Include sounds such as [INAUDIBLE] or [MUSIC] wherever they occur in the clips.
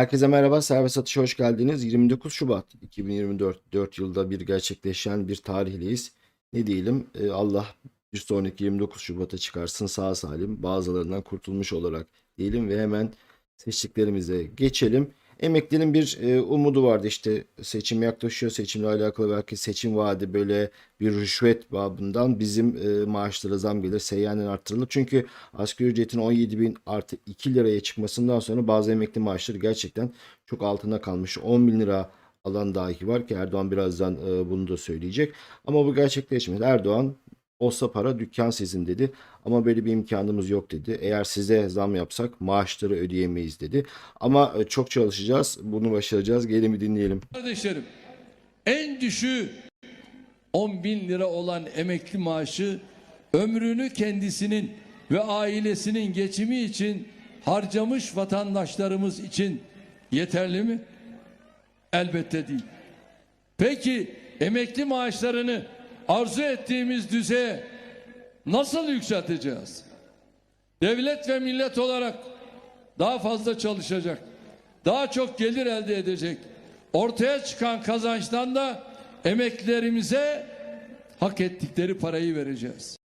Herkese merhaba, Serbest Satış'a hoş geldiniz. 29 Şubat 2024, 4 yılda bir gerçekleşen bir tarihliyiz. Ne diyelim, e, Allah bir sonraki 29 Şubat'a çıkarsın sağ salim, bazılarından kurtulmuş olarak diyelim ve hemen seçtiklerimize geçelim. Emeklinin bir e, umudu vardı işte seçim yaklaşıyor, seçimle alakalı belki seçim vaadi böyle bir rüşvet babından bizim e, maaşlara zam gelir, seyyanen arttırılır. Çünkü asgari ücretin 17 bin artı 2 liraya çıkmasından sonra bazı emekli maaşları gerçekten çok altına kalmış. 10 bin lira alan dahi var ki Erdoğan birazdan e, bunu da söyleyecek. Ama bu gerçekleşmedi. Erdoğan olsa para dükkan sizin dedi. Ama böyle bir imkanımız yok dedi. Eğer size zam yapsak maaşları ödeyemeyiz dedi. Ama e, çok çalışacağız. Bunu başaracağız. Gelin bir dinleyelim. Kardeşlerim en düşüğü 10 bin lira olan emekli maaşı ömrünü kendisinin ve ailesinin geçimi için harcamış vatandaşlarımız için yeterli mi? Elbette değil. Peki emekli maaşlarını arzu ettiğimiz düzeye nasıl yükselteceğiz? Devlet ve millet olarak daha fazla çalışacak, daha çok gelir elde edecek. Ortaya çıkan kazançtan da emeklilerimize hak ettikleri parayı vereceğiz.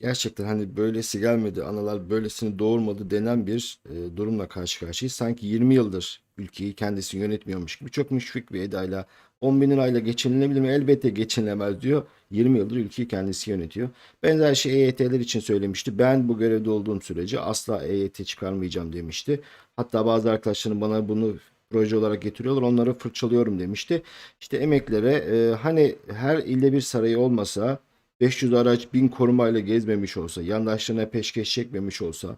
Gerçekten hani böylesi gelmedi, analar böylesini doğurmadı denen bir e, durumla karşı karşıyayız. Sanki 20 yıldır ülkeyi kendisi yönetmiyormuş gibi çok müşfik bir edayla 10 bin lirayla geçinilebilir mi? Elbette geçinilemez diyor. 20 yıldır ülkeyi kendisi yönetiyor. Benzer şey EYT'ler için söylemişti. Ben bu görevde olduğum sürece asla EYT çıkarmayacağım demişti. Hatta bazı arkadaşlarım bana bunu proje olarak getiriyorlar. Onları fırçalıyorum demişti. İşte emeklere e, hani her ilde bir sarayı olmasa 500 araç 1000 korumayla gezmemiş olsa, yandaşlarına peşkeş çekmemiş olsa,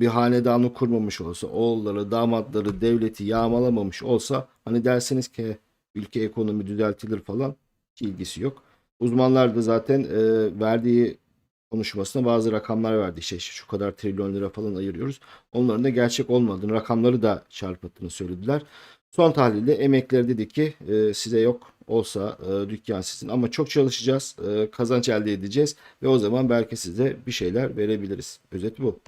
bir hanedanı kurmamış olsa, oğulları, damatları, devleti yağmalamamış olsa hani dersiniz ki ülke ekonomi düzeltilir falan ilgisi yok. Uzmanlar da zaten e, verdiği konuşmasında bazı rakamlar verdi. İşte şu kadar trilyon lira falan ayırıyoruz. Onların da gerçek olmadığını, rakamları da çarpıttığını söylediler. Son tahlilde emekliler dedi ki e, size yok olsa e, dükkan sizin ama çok çalışacağız, e, kazanç elde edeceğiz ve o zaman belki size bir şeyler verebiliriz. Özet bu.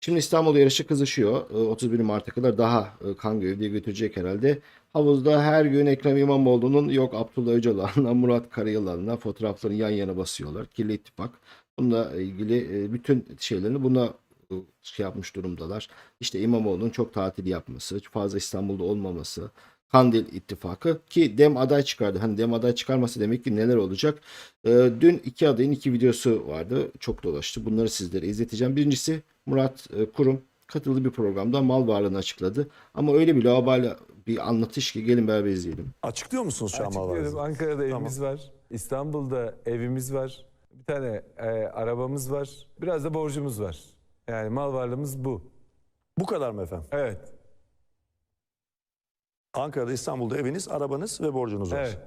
Şimdi İstanbul yarışı kızışıyor. E, 31 Mart'a kadar daha e, kan gövdeyi götürecek herhalde. Havuzda her gün Ekrem İmamoğlu'nun yok Abdullah Öcalan'la Murat Karayılan'la fotoğraflarını yan yana basıyorlar. Kirli ittifak. Bununla ilgili e, bütün şeylerini buna e, şey yapmış durumdalar. İşte İmamoğlu'nun çok tatil yapması, fazla İstanbul'da olmaması, Kandil ittifakı ki Dem aday çıkardı. Hani Dem aday çıkarması demek ki neler olacak? Ee, dün iki adayın iki videosu vardı. Çok dolaştı. Bunları sizlere izleteceğim. Birincisi Murat e, Kurum katıldığı bir programda mal varlığını açıkladı. Ama öyle bir lavabali bir anlatış ki gelin beraber izleyelim. Açıklıyor musunuz şu an mal varlığınızı? Ankara'da Tamam. evimiz var. İstanbul'da evimiz var. Bir tane e, arabamız var. Biraz da borcumuz var. Yani mal varlığımız bu. Bu kadar mı efendim? Evet. Ankara'da, İstanbul'da eviniz, arabanız ve borcunuz var. Evet.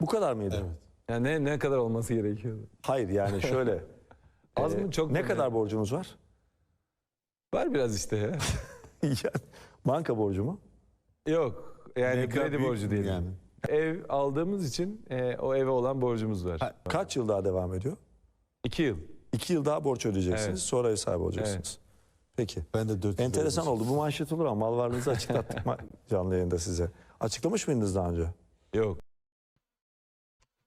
Bu kadar mıydı? Yani ne, ne kadar olması gerekiyordu? Hayır yani şöyle. [LAUGHS] Az Ee, mı çok Ne mu? kadar borcunuz var? Var biraz işte ya. [LAUGHS] Yani Banka borcu mu? Yok. Yani Ne kadar kredi büyük borcu değil. yani? Ev aldığımız için e, o eve olan borcumuz var. Ha, Kaç yıl daha devam ediyor? İki yıl. İki yıl daha borç ödeyeceksiniz. Evet. Sonra ev sahibi olacaksınız. Peki. Ben de 400 Enteresan oldu. Bu manşet olur ama mal varlığınızı açıklattık [LAUGHS] canlı yayında size. Açıklamış mıydınız daha önce? Yok.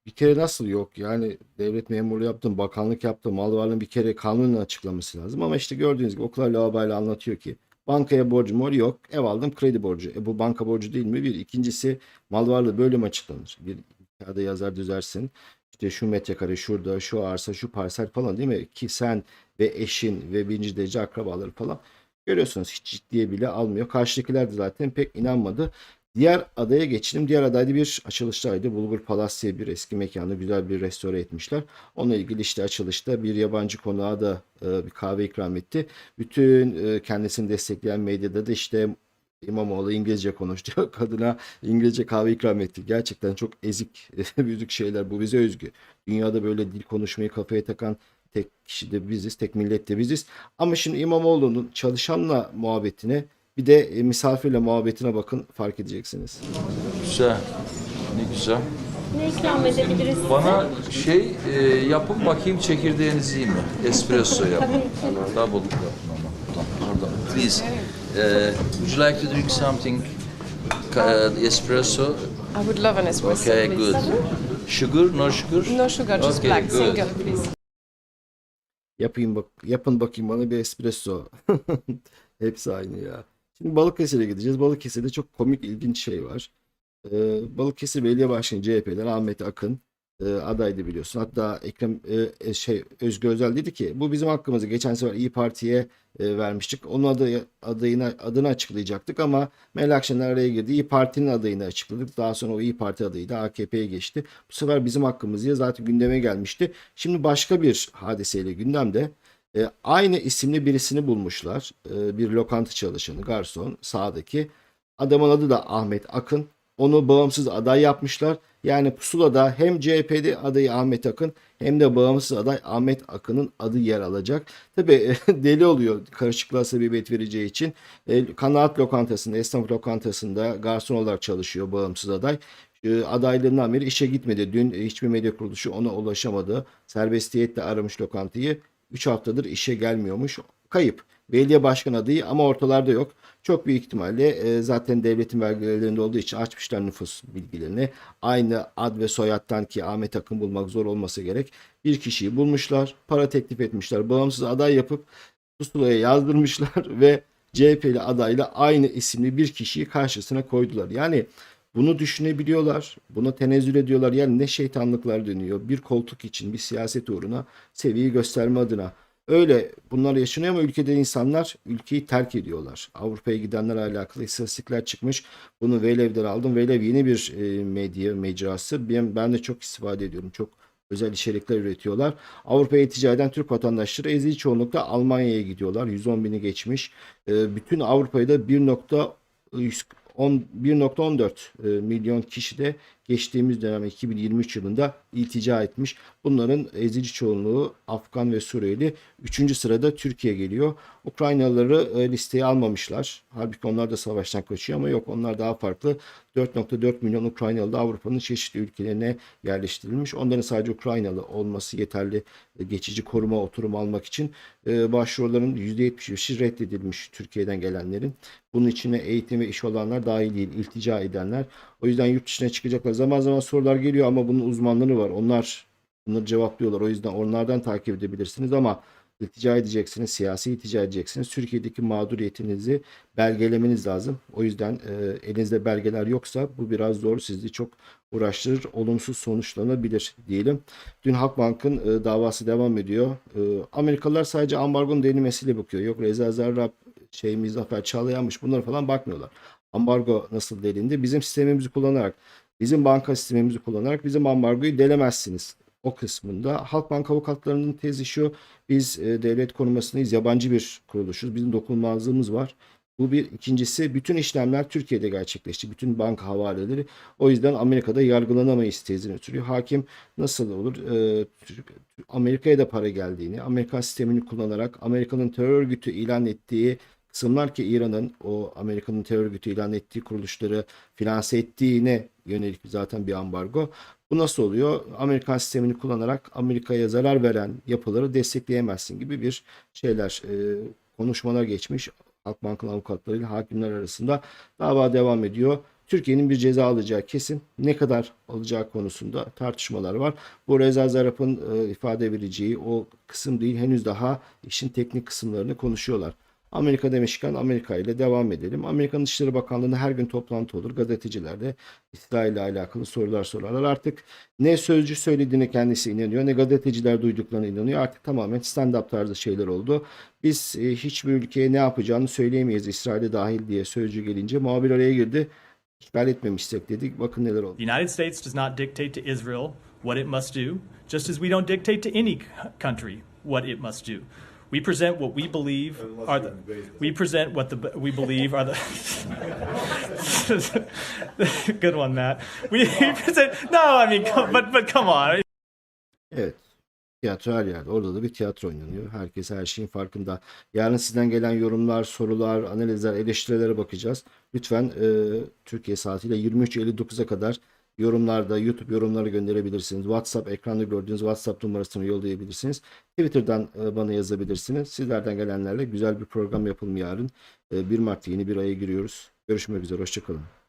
Bir kere nasıl yok? Yani devlet memurluğu yaptım, bakanlık yaptım, mal varlığını bir kere kanunla açıklaması lazım. Ama işte gördüğünüz gibi o kadar lavabayla anlatıyor ki. Bankaya borcum var yok. Ev aldım kredi borcu. E bu banka borcu değil mi? Bir. İkincisi mal varlığı böyle mi açıklanır? Bir kağıda yazar düzersin. İşte şu metrekare şurada, şu arsa, şu parsel falan değil mi? Ki sen ve eşin ve birinci derece akrabaları falan görüyorsunuz hiç ciddiye bile almıyor. Karşıdakiler de zaten pek inanmadı. Diğer adaya geçelim. Diğer adayda bir açılıştaydı. Bulgur Palace diye bir eski mekanda güzel bir restore etmişler. Onunla ilgili işte açılışta bir yabancı konuğa da e, bir kahve ikram etti. Bütün e, kendisini destekleyen medyada da işte İmamoğlu İngilizce konuştu. [LAUGHS] Kadına İngilizce kahve ikram etti. Gerçekten çok ezik, [LAUGHS] büyük şeyler. Bu bize özgü. Dünyada böyle dil konuşmayı kafaya takan tek kişi de biziz, tek millet de biziz. Ama şimdi İmamoğlu'nun çalışanla muhabbetine bir de e, misafirle muhabbetine bakın fark edeceksiniz. Güzel. Ne güzel. Ne ikram edebiliriz? Bana şey e, yapın bakayım çekirdeğinizi iyi mi? Espresso yapın. Double yapın ama. Pardon. Please. Uh, would you like to drink something? Uh, espresso. I would love an espresso, Okay, please. good. Sugar? No sugar? No sugar, just Okay, black, good. single, please. Yapayım bak yapın bakayım bana bir espresso. [LAUGHS] Hepsi aynı ya. Şimdi Balıkesir'e gideceğiz. Balıkesir'de çok komik ilginç şey var. Ee, Balıkesir Belediye Başkanı CHP'den Ahmet Akın e, adaydı biliyorsun. Hatta Ekrem e, e, şey Özgür Özel dedi ki bu bizim hakkımızı geçen sefer İyi Parti'ye e, vermiştik. Onun adı, adayına, adını açıklayacaktık ama Meral Akşener araya girdi. İyi Parti'nin adayını açıkladık. Daha sonra o İyi Parti adayı da AKP'ye geçti. Bu sefer bizim hakkımız diye zaten gündeme gelmişti. Şimdi başka bir hadiseyle gündemde. E, aynı isimli birisini bulmuşlar. E, bir lokanta çalışanı, garson, sağdaki. Adamın adı da Ahmet Akın. Onu bağımsız aday yapmışlar. Yani pusulada hem CHP'de adayı Ahmet Akın hem de bağımsız aday Ahmet Akın'ın adı yer alacak. Tabi [LAUGHS] deli oluyor karışıklığa sebebiyet vereceği için. E, kanaat lokantasında, esnaf lokantasında garson olarak çalışıyor bağımsız aday. E, adaylığından beri işe gitmedi. Dün hiçbir medya kuruluşu ona ulaşamadı. Serbestiyetle aramış lokantayı. 3 haftadır işe gelmiyormuş. Kayıp. Belediye başkan adayı ama ortalarda yok. Çok büyük ihtimalle e, zaten devletin vergilerinde olduğu için açmışlar nüfus bilgilerini. Aynı ad ve soyadtan ki Ahmet Akın bulmak zor olması gerek. Bir kişiyi bulmuşlar. Para teklif etmişler. Bağımsız aday yapıp pusulaya yazdırmışlar [LAUGHS] ve CHP'li adayla aynı isimli bir kişiyi karşısına koydular. Yani bunu düşünebiliyorlar. Buna tenezzül ediyorlar. Yani ne şeytanlıklar dönüyor. Bir koltuk için, bir siyaset uğruna seviyeyi gösterme adına. Öyle bunlar yaşanıyor ama ülkede insanlar ülkeyi terk ediyorlar. Avrupa'ya gidenlerle alakalı istatistikler çıkmış. Bunu Velev'den aldım. Velev yeni bir e, medya mecrası. Ben, ben de çok istifade ediyorum. Çok özel içerikler üretiyorlar. Avrupa'ya eden Türk vatandaşları ezici çoğunlukla Almanya'ya gidiyorlar. 110 bini geçmiş. E, bütün Avrupa'yı da 1.100 10 1.14 e, milyon kişi de geçtiğimiz dönem 2023 yılında iltica etmiş. Bunların ezici çoğunluğu Afgan ve Suriyeli. Üçüncü sırada Türkiye geliyor. Ukraynalıları e, listeye almamışlar. Halbuki onlar da savaştan kaçıyor ama yok onlar daha farklı. 4.4 milyon Ukraynalı da Avrupa'nın çeşitli ülkelerine yerleştirilmiş. Onların sadece Ukraynalı olması yeterli e, geçici koruma oturum almak için e, başvuruların %75'i reddedilmiş Türkiye'den gelenlerin. Bunun içine eğitim ve iş olanlar dahil değil, iltica edenler. O yüzden yurt dışına çıkacaklar. Zaman zaman sorular geliyor ama bunun uzmanları var. Onlar bunları cevaplıyorlar. O yüzden onlardan takip edebilirsiniz ama iltica edeceksiniz, siyasi iltica edeceksiniz. Türkiye'deki mağduriyetinizi belgelemeniz lazım. O yüzden e, elinizde belgeler yoksa bu biraz zor. Sizi çok uğraştırır, olumsuz sonuçlanabilir diyelim. Dün Halkbank'ın e, davası devam ediyor. E, Amerikalılar sadece ambargonun denilmesiyle bakıyor. Yok Reza Zarrab, şey Muzaffer Çağlayanmış bunlara falan bakmıyorlar. Ambargo nasıl delindi? Bizim sistemimizi kullanarak, bizim banka sistemimizi kullanarak bizim ambargoyu delemezsiniz. O kısmında Halkbank avukatlarının tezi şu. Biz e, devlet korumasındayız. Yabancı bir kuruluşuz. Bizim dokunulmazlığımız var. Bu bir. ikincisi bütün işlemler Türkiye'de gerçekleşti. Bütün banka havaleleri. O yüzden Amerika'da yargılanamayız tezini ötürü. Hakim nasıl olur? Ee, Amerika'ya da para geldiğini, Amerikan sistemini kullanarak Amerika'nın terör örgütü ilan ettiği kısımlar ki İran'ın o Amerika'nın terör örgütü ilan ettiği kuruluşları finanse ettiğine yönelik zaten bir ambargo. Bu nasıl oluyor? Amerikan sistemini kullanarak Amerika'ya zarar veren yapıları destekleyemezsin gibi bir şeyler, e, konuşmalar geçmiş. Halkbank'ın avukatlarıyla hakimler arasında dava devam ediyor. Türkiye'nin bir ceza alacağı kesin. Ne kadar alacağı konusunda tartışmalar var. Bu Reza Zarrab'ın e, ifade vereceği o kısım değil. Henüz daha işin teknik kısımlarını konuşuyorlar. Amerika demişken Amerika ile devam edelim. Amerikan Dışişleri Bakanlığı'nda her gün toplantı olur. Gazeteciler de İsrail ile alakalı sorular sorarlar. Artık ne sözcü söylediğine kendisi inanıyor ne gazeteciler duyduklarına inanıyor. Artık tamamen stand-up tarzı şeyler oldu. Biz e, hiçbir ülkeye ne yapacağını söyleyemeyiz İsrail'e dahil diye sözcü gelince muhabir araya girdi. İşgal etmemişsek dedik. Bakın neler oldu. The United States does not dictate to Israel what it must do, just as we don't dictate to any country what it must do. We present what we believe are the we present what the we believe are the [LAUGHS] good one, Matt. We, we present no, I mean, come, but but come on. Evet. Tiyatro her yerde. Orada da bir tiyatro oynanıyor. Herkes her şeyin farkında. Yarın sizden gelen yorumlar, sorular, analizler, eleştirilere bakacağız. Lütfen e, Türkiye saatiyle 23.59'a kadar yorumlarda YouTube yorumları gönderebilirsiniz. WhatsApp ekranda gördüğünüz WhatsApp numarasını yollayabilirsiniz. Twitter'dan e, bana yazabilirsiniz. Sizlerden gelenlerle güzel bir program yapalım yarın. E, 1 Mart yeni bir aya giriyoruz. Görüşmek üzere. Hoşçakalın.